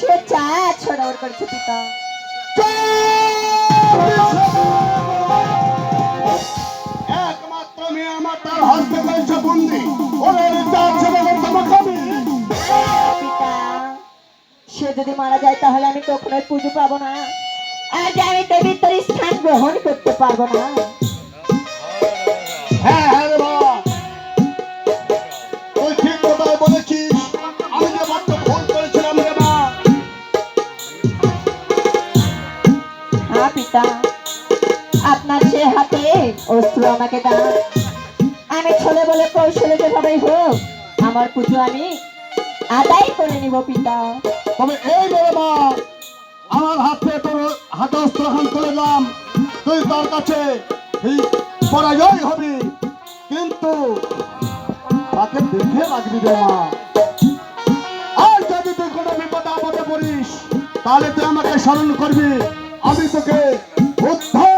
সে চা ছড়াওয়ার করেছে পিতা একমাত্র মেয়ে আমার তার হস্তে করেছে বন্দি। ওরে তার ছেলে আমি পিতা সে যদি মারা যায় তাহলে আমি কখনোই পুজো পাবো না। আজ আমি দেবীর তোর স্থান গ্রহণ করতে পারব না। হাতে, অস্ত্র আমাকে দাও। আমি বলে কৌশলে যেভাবেই হোক, আমার পুজো আমি আদায় করে নিব পিতা। তবে এই মা, আমার তোর হাতে তুই তার কাছে পরাজয় হবি, কিন্তু তাকে দেখে রাখবি রে মা। আর যদি তুই কোনো বিপদে আপদে পড়িস, তাহলে তুই আমাকে স্মরণ করবি। আমি তোকে উদ্ধারই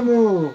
mundo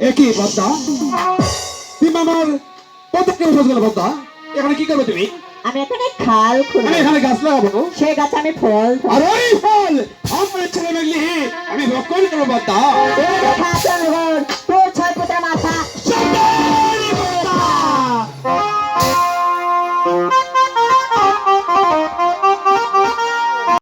একই বদ্দা তুমি আমার পদকে বসে গেল বদ্দা এখানে কি করবে তুমি? আমি এখানে খাল আমি খুঁড়বো এখানে গাছ লাগাবো। সেই গাছ আমি ফল। আর ওই ফল! আমার ছেলে মেলি আমি রক্ষণ করব বদ্দা